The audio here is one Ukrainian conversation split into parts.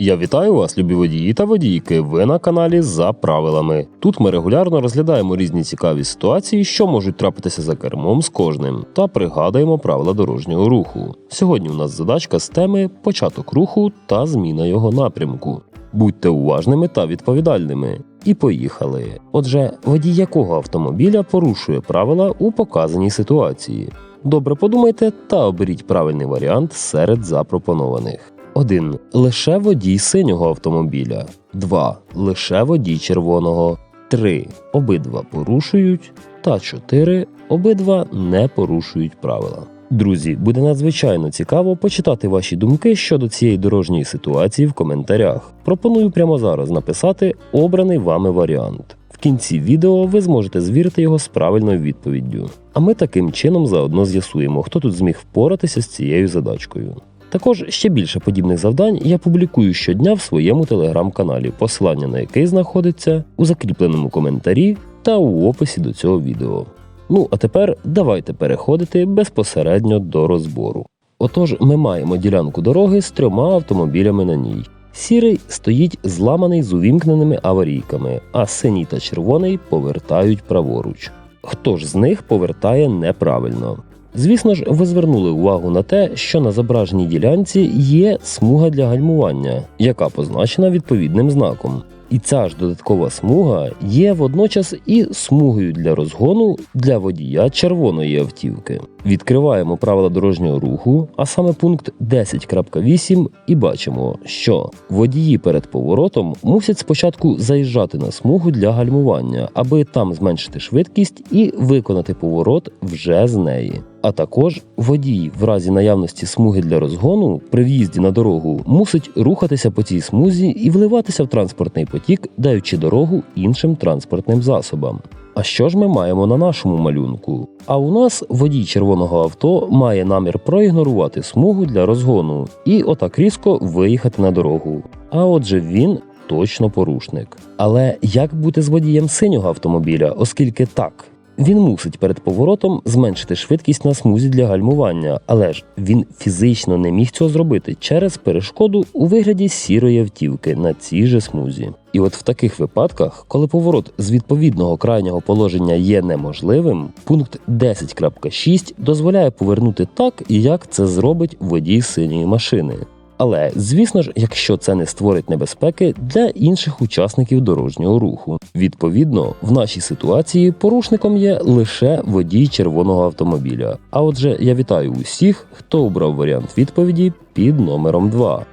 Я вітаю вас, любі водії та водійки. Ви на каналі за правилами. Тут ми регулярно розглядаємо різні цікаві ситуації, що можуть трапитися за кермом з кожним, та пригадуємо правила дорожнього руху. Сьогодні у нас задачка з теми початок руху та зміна його напрямку. Будьте уважними та відповідальними. І поїхали. Отже, водій якого автомобіля порушує правила у показаній ситуації? Добре подумайте та оберіть правильний варіант серед запропонованих. 1. Лише водій синього автомобіля. 2. Лише водій червоного. 3. Обидва порушують. Та 4. Обидва не порушують правила. Друзі, буде надзвичайно цікаво почитати ваші думки щодо цієї дорожньої ситуації в коментарях. Пропоную прямо зараз написати обраний вами варіант. В кінці відео ви зможете звірити його з правильною відповіддю. А ми таким чином заодно з'ясуємо, хто тут зміг впоратися з цією задачкою. Також ще більше подібних завдань я публікую щодня в своєму телеграм-каналі, посилання на який знаходиться у закріпленому коментарі та у описі до цього відео. Ну а тепер давайте переходити безпосередньо до розбору. Отож, ми маємо ділянку дороги з трьома автомобілями на ній. Сірий стоїть зламаний з увімкненими аварійками, а синій та червоний повертають праворуч. Хто ж з них повертає неправильно? Звісно ж, ви звернули увагу на те, що на зображеній ділянці є смуга для гальмування, яка позначена відповідним знаком. І ця ж додаткова смуга є водночас і смугою для розгону для водія червоної автівки. Відкриваємо правила дорожнього руху, а саме пункт 10.8, і бачимо, що водії перед поворотом мусять спочатку заїжджати на смугу для гальмування, аби там зменшити швидкість і виконати поворот вже з неї. А також водій в разі наявності смуги для розгону при в'їзді на дорогу мусить рухатися по цій смузі і вливатися в транспортний потік, даючи дорогу іншим транспортним засобам. А що ж ми маємо на нашому малюнку? А у нас водій червоного авто має намір проігнорувати смугу для розгону і отак різко виїхати на дорогу. А отже, він точно порушник. Але як бути з водієм синього автомобіля, оскільки так? Він мусить перед поворотом зменшити швидкість на смузі для гальмування, але ж він фізично не міг цього зробити через перешкоду у вигляді сірої автівки на цій же смузі. І от в таких випадках, коли поворот з відповідного крайнього положення є неможливим, пункт 10.6 дозволяє повернути так, як це зробить водій синьої машини. Але звісно ж, якщо це не створить небезпеки для інших учасників дорожнього руху. Відповідно, в нашій ситуації порушником є лише водій червоного автомобіля. А отже, я вітаю усіх, хто обрав варіант відповіді під номером 2.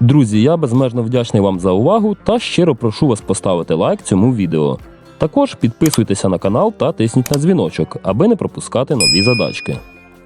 Друзі, я безмежно вдячний вам за увагу та щиро прошу вас поставити лайк цьому відео. Також підписуйтеся на канал та тисніть на дзвіночок, аби не пропускати нові задачки.